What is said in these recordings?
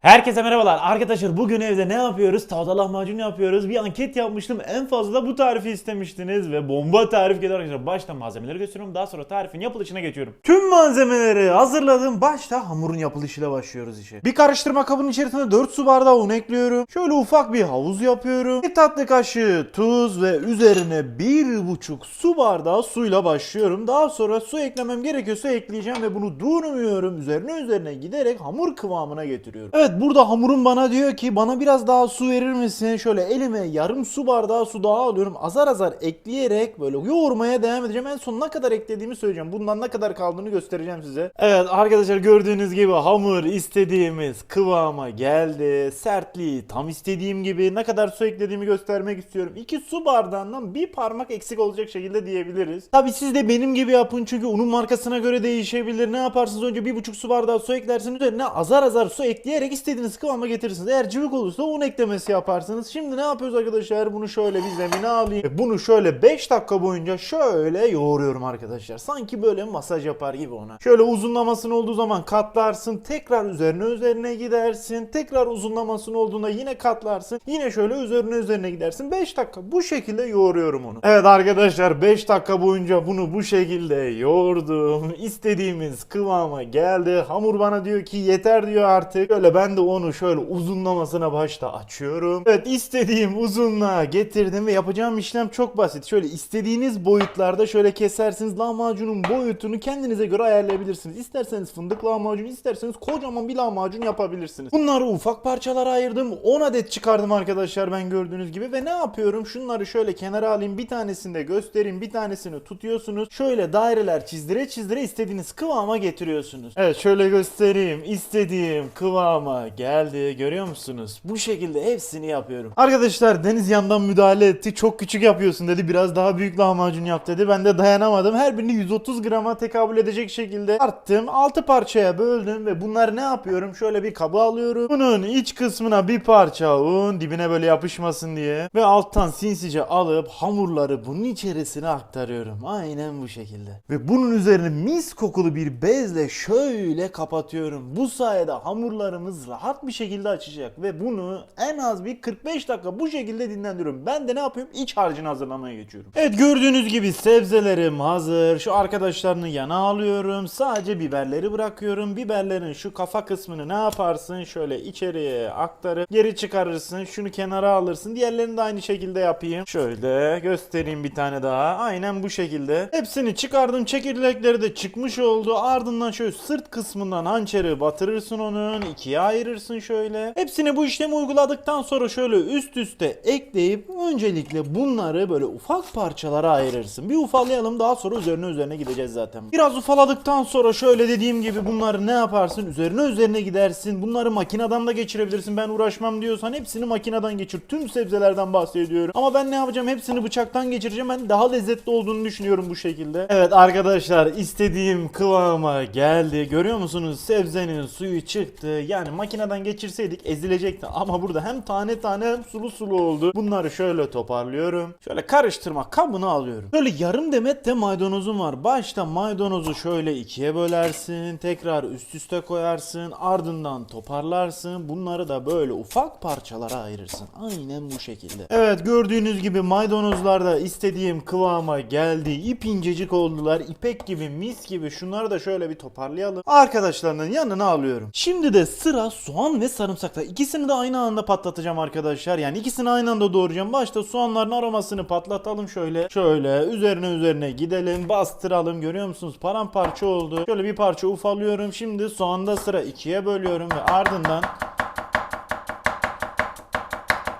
Herkese merhabalar arkadaşlar bugün evde ne yapıyoruz? Tavada lahmacun yapıyoruz. Bir anket yapmıştım. En fazla bu tarifi istemiştiniz ve bomba tarif geliyor arkadaşlar. Başta malzemeleri gösteriyorum. Daha sonra tarifin yapılışına geçiyorum. Tüm malzemeleri hazırladım. Başta hamurun yapılışıyla başlıyoruz işe. Bir karıştırma kabının içerisine 4 su bardağı un ekliyorum. Şöyle ufak bir havuz yapıyorum. Bir tatlı kaşığı tuz ve üzerine 1,5 su bardağı suyla başlıyorum. Daha sonra su eklemem gerekiyorsa ekleyeceğim ve bunu durmuyorum. Üzerine üzerine giderek hamur kıvamına getiriyorum. Evet burada hamurum bana diyor ki bana biraz daha su verir misin? Şöyle elime yarım su bardağı su daha alıyorum. Azar azar ekleyerek böyle yoğurmaya devam edeceğim. En son ne kadar eklediğimi söyleyeceğim. Bundan ne kadar kaldığını göstereceğim size. Evet arkadaşlar gördüğünüz gibi hamur istediğimiz kıvama geldi. Sertliği tam istediğim gibi. Ne kadar su eklediğimi göstermek istiyorum. 2 su bardağından bir parmak eksik olacak şekilde diyebiliriz. Tabi siz de benim gibi yapın çünkü unun markasına göre değişebilir. Ne yaparsınız önce 1,5 su bardağı su eklersiniz. Üzerine azar azar su ekleyerek istediğiniz kıvama getirirsiniz. Eğer cıvık olursa un eklemesi yaparsınız. Şimdi ne yapıyoruz arkadaşlar? Bunu şöyle bir zemine alayım. Bunu şöyle 5 dakika boyunca şöyle yoğuruyorum arkadaşlar. Sanki böyle masaj yapar gibi ona. Şöyle uzunlamasının olduğu zaman katlarsın. Tekrar üzerine üzerine gidersin. Tekrar uzunlamasının olduğunda yine katlarsın. Yine şöyle üzerine üzerine gidersin. 5 dakika bu şekilde yoğuruyorum onu. Evet arkadaşlar 5 dakika boyunca bunu bu şekilde yoğurdum. İstediğimiz kıvama geldi. Hamur bana diyor ki yeter diyor artık. Şöyle ben de onu şöyle uzunlamasına başta açıyorum. Evet istediğim uzunluğa getirdim ve yapacağım işlem çok basit. Şöyle istediğiniz boyutlarda şöyle kesersiniz. Lahmacunun boyutunu kendinize göre ayarlayabilirsiniz. İsterseniz fındık lahmacun, isterseniz kocaman bir lahmacun yapabilirsiniz. Bunları ufak parçalara ayırdım. 10 adet çıkardım arkadaşlar ben gördüğünüz gibi ve ne yapıyorum? Şunları şöyle kenara alayım. Bir tanesini de göstereyim. Bir tanesini tutuyorsunuz. Şöyle daireler çizdire çizdire istediğiniz kıvama getiriyorsunuz. Evet şöyle göstereyim. İstediğim kıvama geldi. Görüyor musunuz? Bu şekilde hepsini yapıyorum. Arkadaşlar Deniz yandan müdahale etti. Çok küçük yapıyorsun dedi. Biraz daha büyük lahmacun yap dedi. Ben de dayanamadım. Her birini 130 grama tekabül edecek şekilde arttım. 6 parçaya böldüm ve bunları ne yapıyorum? Şöyle bir kaba alıyorum. Bunun iç kısmına bir parça un dibine böyle yapışmasın diye ve alttan sinsice alıp hamurları bunun içerisine aktarıyorum. Aynen bu şekilde. Ve bunun üzerine mis kokulu bir bezle şöyle kapatıyorum. Bu sayede hamurlarımız rahat bir şekilde açacak ve bunu en az bir 45 dakika bu şekilde dinlendiriyorum. Ben de ne yapıyorum? İç harcını hazırlamaya geçiyorum. Evet gördüğünüz gibi sebzelerim hazır. Şu arkadaşlarını yana alıyorum. Sadece biberleri bırakıyorum. Biberlerin şu kafa kısmını ne yaparsın? Şöyle içeriye aktarıp geri çıkarırsın. Şunu kenara alırsın. Diğerlerini de aynı şekilde yapayım. Şöyle göstereyim bir tane daha. Aynen bu şekilde. Hepsini çıkardım. Çekirdekleri de çıkmış oldu. Ardından şöyle sırt kısmından hançeri batırırsın onun. ikiye ayırırsın şöyle. Hepsini bu işlemi uyguladıktan sonra şöyle üst üste ekleyip öncelikle bunları böyle ufak parçalara ayırırsın. Bir ufalayalım daha sonra üzerine üzerine gideceğiz zaten. Biraz ufaladıktan sonra şöyle dediğim gibi bunları ne yaparsın? Üzerine üzerine gidersin. Bunları makineden de geçirebilirsin. Ben uğraşmam diyorsan hepsini makineden geçir. Tüm sebzelerden bahsediyorum. Ama ben ne yapacağım? Hepsini bıçaktan geçireceğim. Ben daha lezzetli olduğunu düşünüyorum bu şekilde. Evet arkadaşlar istediğim kıvama geldi. Görüyor musunuz? Sebzenin suyu çıktı. Yani makineden geçirseydik ezilecekti. Ama burada hem tane tane hem sulu sulu oldu. Bunları şöyle toparlıyorum. Şöyle karıştırma kabını alıyorum. Böyle yarım demet de maydanozum var. Başta maydanozu şöyle ikiye bölersin. Tekrar üst üste koyarsın. Ardından toparlarsın. Bunları da böyle ufak parçalara ayırırsın. Aynen bu şekilde. Evet gördüğünüz gibi maydanozlar da istediğim kıvama geldi. İp incecik oldular. İpek gibi mis gibi. Şunları da şöyle bir toparlayalım. Arkadaşlarının yanına alıyorum. Şimdi de sıra soğan ve sarımsakta. İkisini de aynı anda patlatacağım arkadaşlar. Yani ikisini aynı anda doğrayacağım. Başta soğanların aromasını patlatalım şöyle. Şöyle üzerine üzerine gidelim. Bastıralım. Görüyor musunuz? Paramparça oldu. Şöyle bir parça ufalıyorum. Şimdi soğanda sıra ikiye bölüyorum ve ardından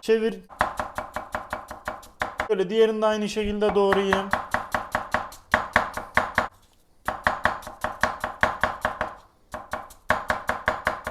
çevir. Böyle diğerini de aynı şekilde doğrayayım.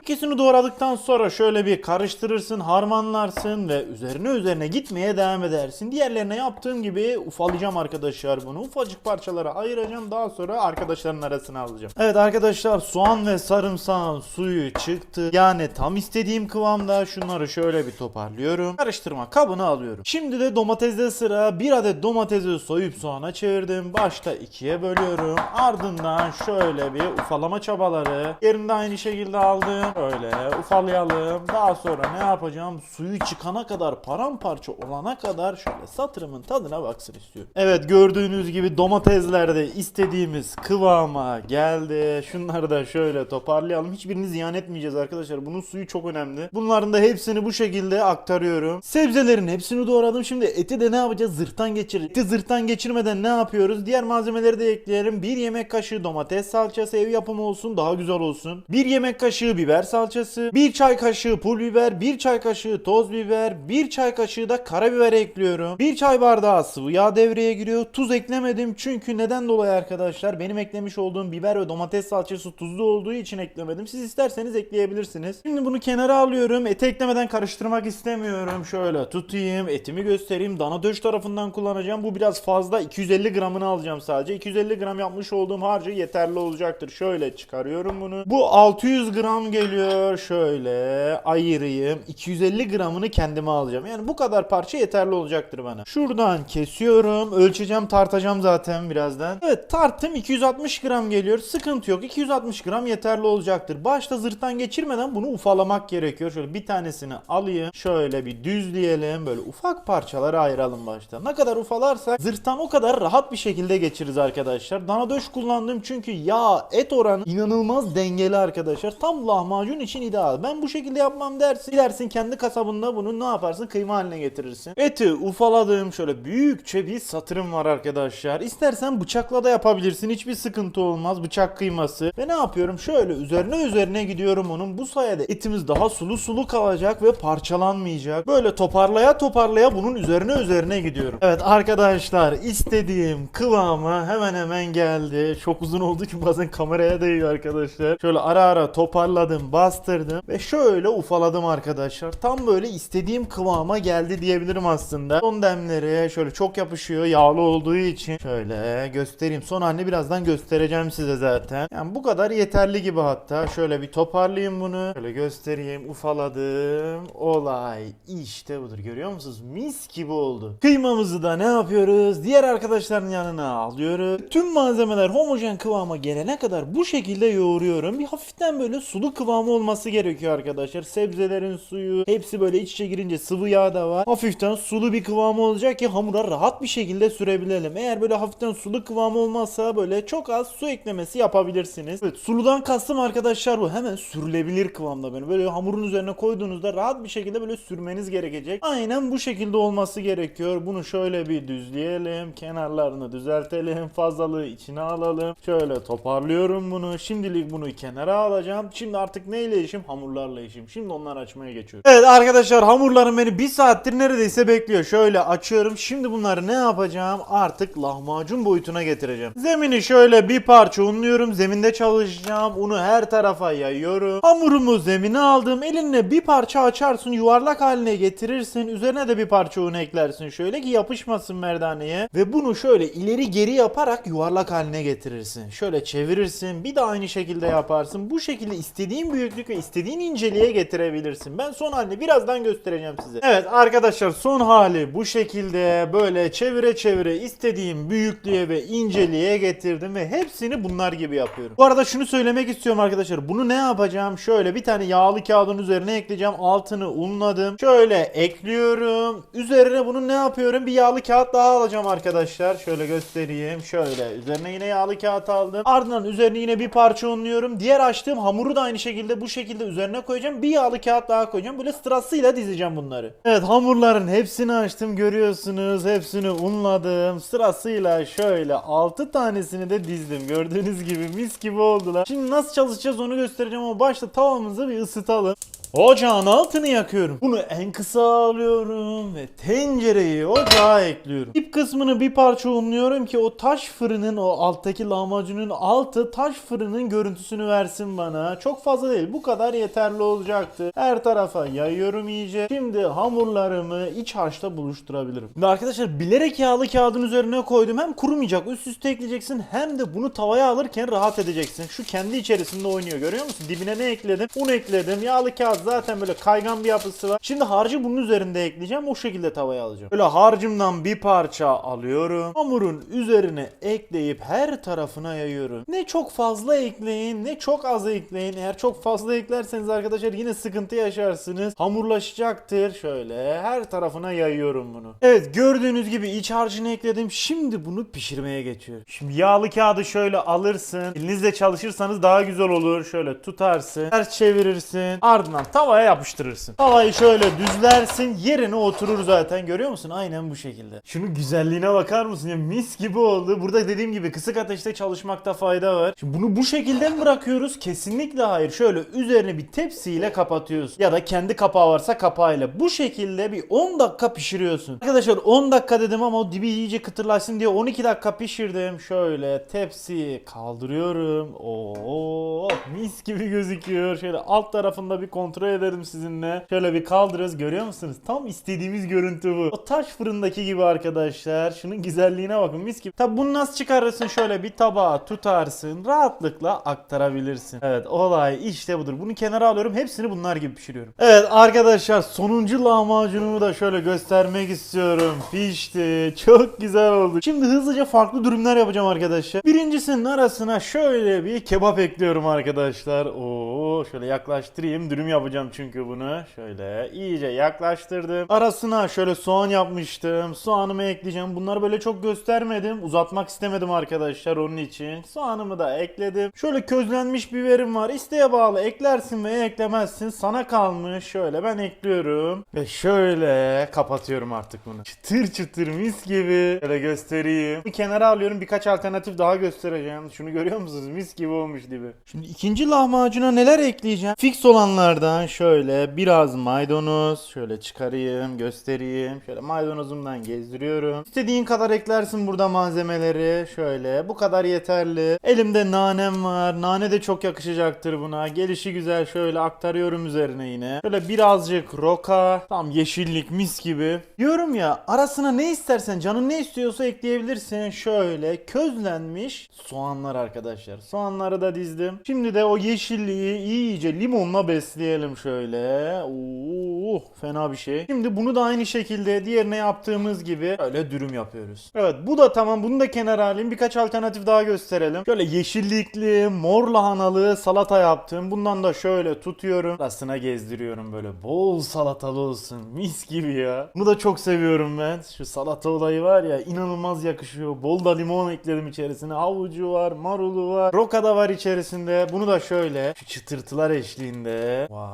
İkisini doğradıktan sonra şöyle bir karıştırırsın, harmanlarsın ve üzerine üzerine gitmeye devam edersin. Diğerlerine yaptığım gibi ufalayacağım arkadaşlar bunu. Ufacık parçalara ayıracağım. Daha sonra arkadaşların arasına alacağım. Evet arkadaşlar soğan ve sarımsağın suyu çıktı. Yani tam istediğim kıvamda. Şunları şöyle bir toparlıyorum. Karıştırma kabını alıyorum. Şimdi de domatesde sıra. Bir adet domatesi soyup soğana çevirdim. Başta ikiye bölüyorum. Ardından şöyle bir ufalama çabaları. Yerinde aynı şekilde aldım. Şöyle ufalayalım. Daha sonra ne yapacağım? Suyu çıkana kadar paramparça olana kadar şöyle satırımın tadına baksın istiyorum. Evet gördüğünüz gibi domatesler de istediğimiz kıvama geldi. Şunları da şöyle toparlayalım. Hiçbirini ziyan etmeyeceğiz arkadaşlar. Bunun suyu çok önemli. Bunların da hepsini bu şekilde aktarıyorum. Sebzelerin hepsini doğradım. Şimdi eti de ne yapacağız? Zırhtan geçireceğiz. Eti zırhtan geçirmeden ne yapıyoruz? Diğer malzemeleri de ekleyelim. Bir yemek kaşığı domates salçası ev yapımı olsun daha güzel olsun. Bir yemek kaşığı biber salçası. Bir çay kaşığı pul biber. Bir çay kaşığı toz biber. Bir çay kaşığı da karabiber ekliyorum. Bir çay bardağı sıvı yağ devreye giriyor. Tuz eklemedim çünkü neden dolayı arkadaşlar? Benim eklemiş olduğum biber ve domates salçası tuzlu olduğu için eklemedim. Siz isterseniz ekleyebilirsiniz. Şimdi bunu kenara alıyorum. Eti eklemeden karıştırmak istemiyorum. Şöyle tutayım. Etimi göstereyim. Dana döş tarafından kullanacağım. Bu biraz fazla. 250 gramını alacağım sadece. 250 gram yapmış olduğum harcı yeterli olacaktır. Şöyle çıkarıyorum bunu. Bu 600 gram geliyor. Şöyle ayırayım. 250 gramını kendime alacağım. Yani bu kadar parça yeterli olacaktır bana. Şuradan kesiyorum. Ölçeceğim tartacağım zaten birazdan. Evet tarttım 260 gram geliyor. Sıkıntı yok. 260 gram yeterli olacaktır. Başta zırhtan geçirmeden bunu ufalamak gerekiyor. Şöyle bir tanesini alayım. Şöyle bir düzleyelim. Böyle ufak parçalara ayıralım başta. Ne kadar ufalarsak zırhtan o kadar rahat bir şekilde geçiririz arkadaşlar. Dana döş kullandım çünkü yağ et oranı inanılmaz dengeli arkadaşlar. Tam lahmacun için ideal. Ben bu şekilde yapmam dersin. Gidersin kendi kasabında bunu ne yaparsın? Kıyma haline getirirsin. Eti ufaladım. Şöyle büyükçe bir satırım var arkadaşlar. İstersen bıçakla da yapabilirsin. Hiçbir sıkıntı olmaz. Bıçak kıyması. Ve ne yapıyorum? Şöyle üzerine üzerine gidiyorum onun. Bu sayede etimiz daha sulu sulu kalacak ve parçalanmayacak. Böyle toparlaya toparlaya bunun üzerine üzerine gidiyorum. Evet arkadaşlar istediğim kıvama hemen hemen geldi. Çok uzun oldu ki bazen kameraya değiyor arkadaşlar. Şöyle ara ara toparladım, bastırdım ve şöyle ufaladım arkadaşlar. Tam böyle istediğim kıvama geldi diyebilirim aslında. Son demleri şöyle çok yapışıyor yağlı olduğu için. Şöyle göstereyim. Son halini birazdan göstereceğim size zaten. Yani bu kadar yeterli gibi hatta. Şöyle bir toparlayayım bunu. Şöyle göstereyim. Ufaladım. Olay işte budur. Görüyor musunuz? Mis gibi oldu. Kıymamızı da ne yapıyoruz? Diğer arkadaşların yanına alıyoruz. Tüm malzemeler homojen kıvama gelene kadar bu şekilde yoğuruyorum. Bir hafiften böyle sulu kıvamı olması gerekiyor arkadaşlar. Sebzelerin suyu hepsi böyle iç içe girince sıvı yağ da var. Hafiften sulu bir kıvamı olacak ki hamura rahat bir şekilde sürebilelim. Eğer böyle hafiften sulu kıvamı olmazsa böyle çok az su eklemesi yapabilirsiniz. Evet suludan kastım arkadaşlar bu. Hemen sürülebilir kıvamda böyle. Böyle hamurun üzerine koyduğunuzda rahat bir şekilde böyle sürmeniz gerekecek. Aynen bu şekilde olması gerekiyor. Bunu şöyle bir düzleyelim. Kenarlarını düzeltelim. Fazlalığı içine alalım. Şöyle toparlıyorum bunu. Şimdilik bunu kenara alacağım. Şimdi artık neyle işim? Hamurlarla işim. Şimdi onları açmaya geçiyorum. Evet arkadaşlar hamurlarım beni bir saattir neredeyse bekliyor. Şöyle açıyorum. Şimdi bunları ne yapacağım? Artık lahmacun boyutuna getireceğim. Zemini şöyle bir parça unluyorum. Zeminde çalışacağım. Unu her tarafa yayıyorum. Hamurumu zemine aldım. Elinle bir parça açarsın. Yuvarlak haline getirirsin. Üzerine de bir parça un eklersin. Şöyle ki yapışmasın merdaneye. Ve bunu şöyle ileri geri yaparak yuvarlak haline getirirsin. Şöyle çevirirsin. Bir de aynı şekilde yaparsın. Bu şekilde istediğin büyüklük istediğin inceliğe getirebilirsin. Ben son halini birazdan göstereceğim size. Evet arkadaşlar son hali bu şekilde böyle çevire çevire istediğim büyüklüğe ve inceliğe getirdim ve hepsini bunlar gibi yapıyorum. Bu arada şunu söylemek istiyorum arkadaşlar. Bunu ne yapacağım? Şöyle bir tane yağlı kağıdın üzerine ekleyeceğim. Altını unladım. Şöyle ekliyorum. Üzerine bunu ne yapıyorum? Bir yağlı kağıt daha alacağım arkadaşlar. Şöyle göstereyim. Şöyle üzerine yine yağlı kağıt aldım. Ardından üzerine yine bir parça unluyorum. Diğer açtığım hamuru da aynı şekilde bu şekilde üzerine koyacağım. Bir yağlı kağıt daha koyacağım. Böyle sırasıyla dizeceğim bunları. Evet hamurların hepsini açtım görüyorsunuz. Hepsini unladım. Sırasıyla şöyle 6 tanesini de dizdim. Gördüğünüz gibi mis gibi oldular. Şimdi nasıl çalışacağız onu göstereceğim ama başta tavamızı bir ısıtalım. Ocağın altını yakıyorum. Bunu en kısa alıyorum ve tencereyi ocağa ekliyorum. Dip kısmını bir parça unluyorum ki o taş fırının o alttaki lahmacunun altı taş fırının görüntüsünü versin bana. Çok fazla değil. Bu kadar yeterli olacaktı. Her tarafa yayıyorum iyice. Şimdi hamurlarımı iç harçla buluşturabilirim. Şimdi arkadaşlar bilerek yağlı kağıdın üzerine koydum. Hem kurumayacak üst üste ekleyeceksin hem de bunu tavaya alırken rahat edeceksin. Şu kendi içerisinde oynuyor görüyor musun? Dibine ne ekledim? Un ekledim. Yağlı kağıdı zaten böyle kaygan bir yapısı var. Şimdi harcı bunun üzerinde ekleyeceğim. O şekilde tavaya alacağım. Böyle harcımdan bir parça alıyorum. Hamurun üzerine ekleyip her tarafına yayıyorum. Ne çok fazla ekleyin ne çok az ekleyin. Eğer çok fazla eklerseniz arkadaşlar yine sıkıntı yaşarsınız. Hamurlaşacaktır. Şöyle her tarafına yayıyorum bunu. Evet gördüğünüz gibi iç harcını ekledim. Şimdi bunu pişirmeye geçiyorum. Şimdi yağlı kağıdı şöyle alırsın. Elinizle çalışırsanız daha güzel olur. Şöyle tutarsın. Ters çevirirsin. Ardından tavaya yapıştırırsın. Tavayı şöyle düzlersin. Yerine oturur zaten. Görüyor musun? Aynen bu şekilde. Şunun güzelliğine bakar mısın? Ya mis gibi oldu. Burada dediğim gibi kısık ateşte çalışmakta fayda var. Şimdi bunu bu şekilde mi bırakıyoruz? Kesinlikle hayır. Şöyle üzerine bir tepsiyle kapatıyorsun. Ya da kendi kapağı varsa kapağıyla. Bu şekilde bir 10 dakika pişiriyorsun. Arkadaşlar 10 dakika dedim ama o dibi iyice kıtırlaşsın diye 12 dakika pişirdim. Şöyle tepsiyi kaldırıyorum. Oo mis gibi gözüküyor. Şöyle alt tarafında bir kontrol edelim sizinle. Şöyle bir kaldırıyoruz. Görüyor musunuz? Tam istediğimiz görüntü bu. O taş fırındaki gibi arkadaşlar. Şunun güzelliğine bakın mis gibi. Tabi bunu nasıl çıkarırsın? Şöyle bir tabağa tutarsın. Rahatlıkla aktarabilirsin. Evet olay işte budur. Bunu kenara alıyorum. Hepsini bunlar gibi pişiriyorum. Evet arkadaşlar sonuncu lahmacunumu da şöyle göstermek istiyorum. Pişti. Çok güzel oldu. Şimdi hızlıca farklı dürümler yapacağım arkadaşlar. Birincisinin arasına şöyle bir kebap ekliyorum arkadaşlar. Oo şöyle yaklaştırayım. Dürüm yapacağım çünkü bunu. Şöyle iyice yaklaştırdım. Arasına şöyle soğan yapmıştım. Soğanımı ekleyeceğim. Bunları böyle çok göstermedim. Uzatmak istemedim arkadaşlar onun için. Soğanımı da ekledim. Şöyle közlenmiş biberim var. İsteğe bağlı eklersin veya eklemezsin. Sana kalmış. Şöyle ben ekliyorum. Ve şöyle kapatıyorum artık bunu. Çıtır çıtır mis gibi. Şöyle göstereyim. Bir kenara alıyorum. Birkaç alternatif daha göstereceğim. Şunu görüyor musunuz? Mis gibi olmuş gibi. Şimdi ikinci lahmacuna neler ekleyeceğim? Fix olanlardan şöyle biraz maydanoz. Şöyle çıkarayım, göstereyim. Şöyle maydanozumdan gezdiriyorum. İstediğin kadar eklersin burada malzemeleri. Şöyle bu kadar yeterli. Elimde nanem var. Nane de çok yakışacaktır buna. Gelişi güzel şöyle aktarıyorum üzerine yine. Şöyle birazcık roka. Tam yeşillik mis gibi. Diyorum ya arasına ne istersen canın ne istiyorsa ekleyebilirsin. Şöyle közlenmiş soğanlar arkadaşlar. Soğanları da dizdim. Şimdi de o yeşilliği iyice limonla besleyelim şöyle. Oo, fena bir şey. Şimdi bunu da aynı şekilde diğerine yaptığımız gibi öyle dürüm yapıyoruz. Evet bu da tamam. Bunu da kenara alayım. Birkaç alternatif daha gösterelim. Şöyle yeşillikli, mor lahanalı salata yaptım. Bundan da şöyle tutuyorum. Arasına gezdiriyorum böyle. Bol salatalı olsun. Mis gibi ya. Bunu da çok seviyorum ben. Şu salata olayı var ya inanılmaz yakışıyor. Bol da limon ekledim içerisine. Havucu var, marulu var. Roka da var içerisinde. Bunu da şöyle şu çıtırtılar eşliğinde. Wow.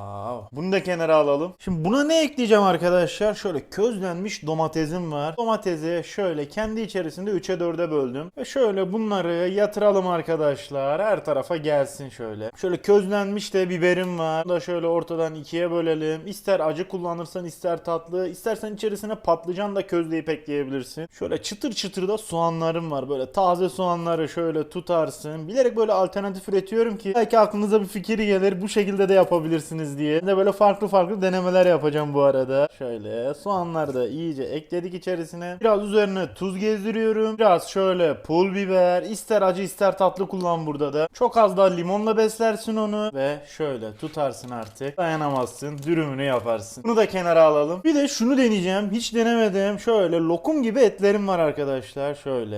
Bunu da kenara alalım. Şimdi buna ne ekleyeceğim arkadaşlar? Şöyle közlenmiş domatesim var. Domatesi şöyle kendi içerisinde 3'e 4'e böldüm. Ve şöyle bunları yatıralım arkadaşlar. Her tarafa gelsin şöyle. Şöyle közlenmiş de biberim var. Bunu da şöyle ortadan ikiye bölelim. İster acı kullanırsan ister tatlı. İstersen içerisine patlıcan da közleyip ekleyebilirsin. Şöyle çıtır çıtır da soğanlarım var. Böyle taze soğanları şöyle tutarsın. Bilerek böyle alternatif üretiyorum ki belki aklınıza bir fikir gelir. Bu şekilde de yapabilirsiniz diye. Ben de böyle farklı farklı denemeler yapacağım bu arada. Şöyle soğanları da iyice ekledik içerisine. Biraz üzerine tuz gezdiriyorum. Biraz şöyle pul biber. ister acı ister tatlı kullan burada da. Çok az daha limonla beslersin onu. Ve şöyle tutarsın artık. Dayanamazsın. Dürümünü yaparsın. Bunu da kenara alalım. Bir de şunu deneyeceğim. Hiç denemedim. Şöyle lokum gibi etlerim var arkadaşlar. Şöyle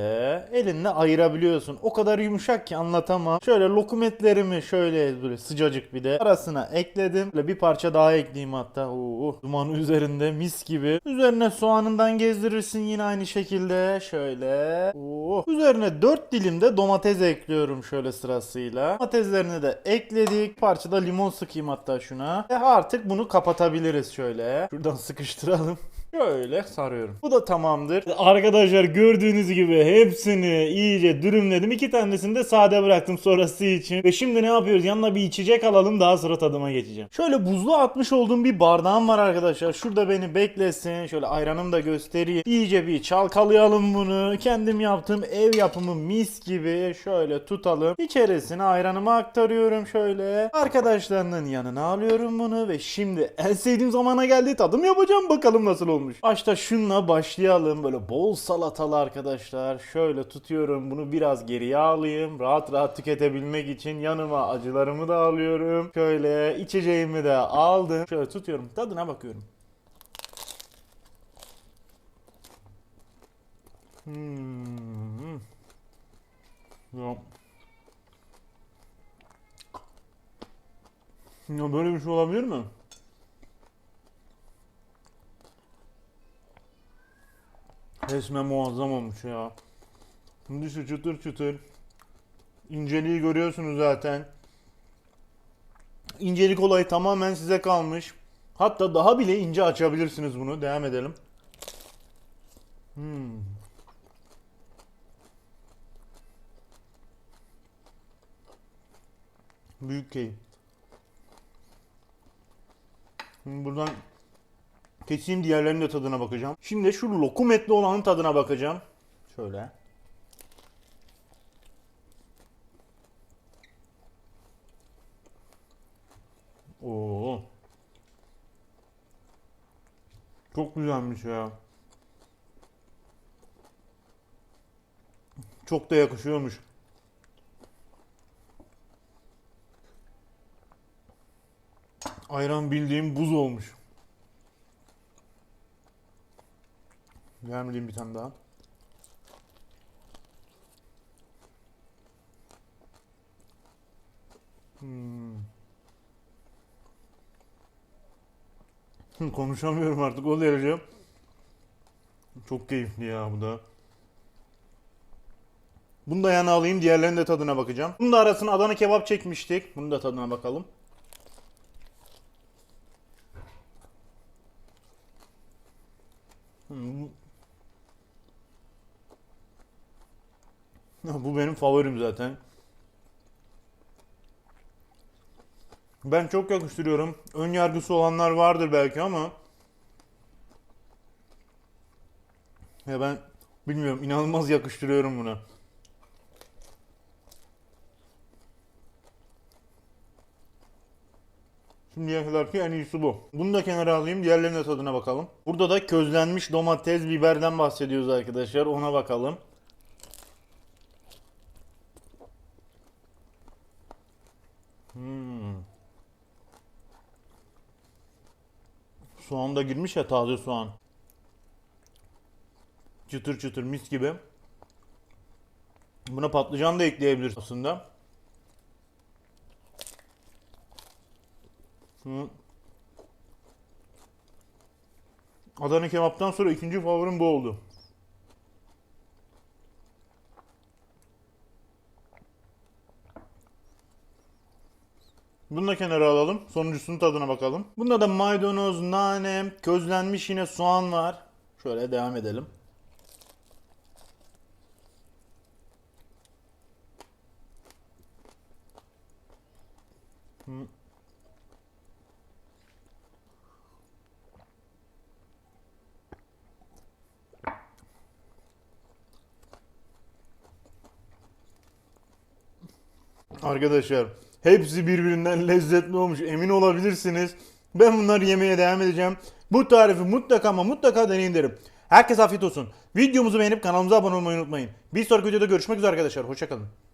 elinle ayırabiliyorsun. O kadar yumuşak ki anlatamam. Şöyle lokum etlerimi şöyle böyle sıcacık bir de arasına ekledim. Böyle bir parça daha ekleyeyim hatta. Oo, duman üzerinde mis gibi. Üzerine soğanından gezdirirsin yine aynı şekilde. Şöyle. Oo. Üzerine 4 dilim de domates ekliyorum şöyle sırasıyla. Domateslerini de ekledik. Parça da limon sıkayım hatta şuna. Ve artık bunu kapatabiliriz şöyle. Şuradan sıkıştıralım. Şöyle sarıyorum. Bu da tamamdır. Arkadaşlar gördüğünüz gibi hepsini iyice dürümledim. İki tanesini de sade bıraktım sonrası için. Ve şimdi ne yapıyoruz? Yanına bir içecek alalım daha sonra tadıma geçeceğim. Şöyle buzluğa atmış olduğum bir bardağım var arkadaşlar. Şurada beni beklesin. Şöyle ayranımı da göstereyim. İyice bir çalkalayalım bunu. Kendim yaptığım ev yapımı mis gibi şöyle tutalım. İçerisine ayranımı aktarıyorum şöyle. Arkadaşlarının yanına alıyorum bunu ve şimdi en sevdiğim zamana geldi. Tadım yapacağım bakalım nasıl olacak. Olmuş. Başta şunla başlayalım. Böyle bol salatalı arkadaşlar. Şöyle tutuyorum. Bunu biraz geriye alayım. Rahat rahat tüketebilmek için yanıma acılarımı da alıyorum. Şöyle içeceğimi de aldım. Şöyle tutuyorum. Tadına bakıyorum. Hmm. Ya. Ya böyle bir şey olabilir mi? Resmen muazzam olmuş ya. Dışı çıtır çıtır. İnceliği görüyorsunuz zaten. İncelik olayı tamamen size kalmış. Hatta daha bile ince açabilirsiniz bunu. Devam edelim. Hmm. Büyük keyif. Şimdi buradan keseyim diğerlerinin de tadına bakacağım. Şimdi şu lokum etli olanın tadına bakacağım. Şöyle. Oo. Çok güzelmiş ya. Çok da yakışıyormuş. Ayran bildiğim buz olmuş. Vermediğim bir tane daha. Hmm. Konuşamıyorum artık o derece. Çok keyifli ya bu da. Bunu da yana alayım. Diğerlerinin de tadına bakacağım. Bunun da arasına Adana kebap çekmiştik. Bunun da tadına bakalım. Hmm. Ya Bu benim favorim zaten. Ben çok yakıştırıyorum. Ön yargısı olanlar vardır belki ama ya ben bilmiyorum inanılmaz yakıştırıyorum buna. Şimdiye kadarki en iyisi bu. Bunu da kenara alayım. Diğerlerine tadına bakalım. Burada da közlenmiş domates, biberden bahsediyoruz arkadaşlar. Ona bakalım. Soğan da girmiş ya taze soğan. Çıtır çıtır mis gibi. Buna patlıcan da ekleyebiliriz aslında. Adana kebaptan sonra ikinci favorim bu oldu. Bunu da kenara alalım. Sonuncusunun tadına bakalım. Bunda da maydanoz, nane, közlenmiş yine soğan var. Şöyle devam edelim. Arkadaşlar hepsi birbirinden lezzetli olmuş emin olabilirsiniz. Ben bunları yemeye devam edeceğim. Bu tarifi mutlaka ama mutlaka deneyin derim. Herkes afiyet olsun. Videomuzu beğenip kanalımıza abone olmayı unutmayın. Bir sonraki videoda görüşmek üzere arkadaşlar. Hoşçakalın.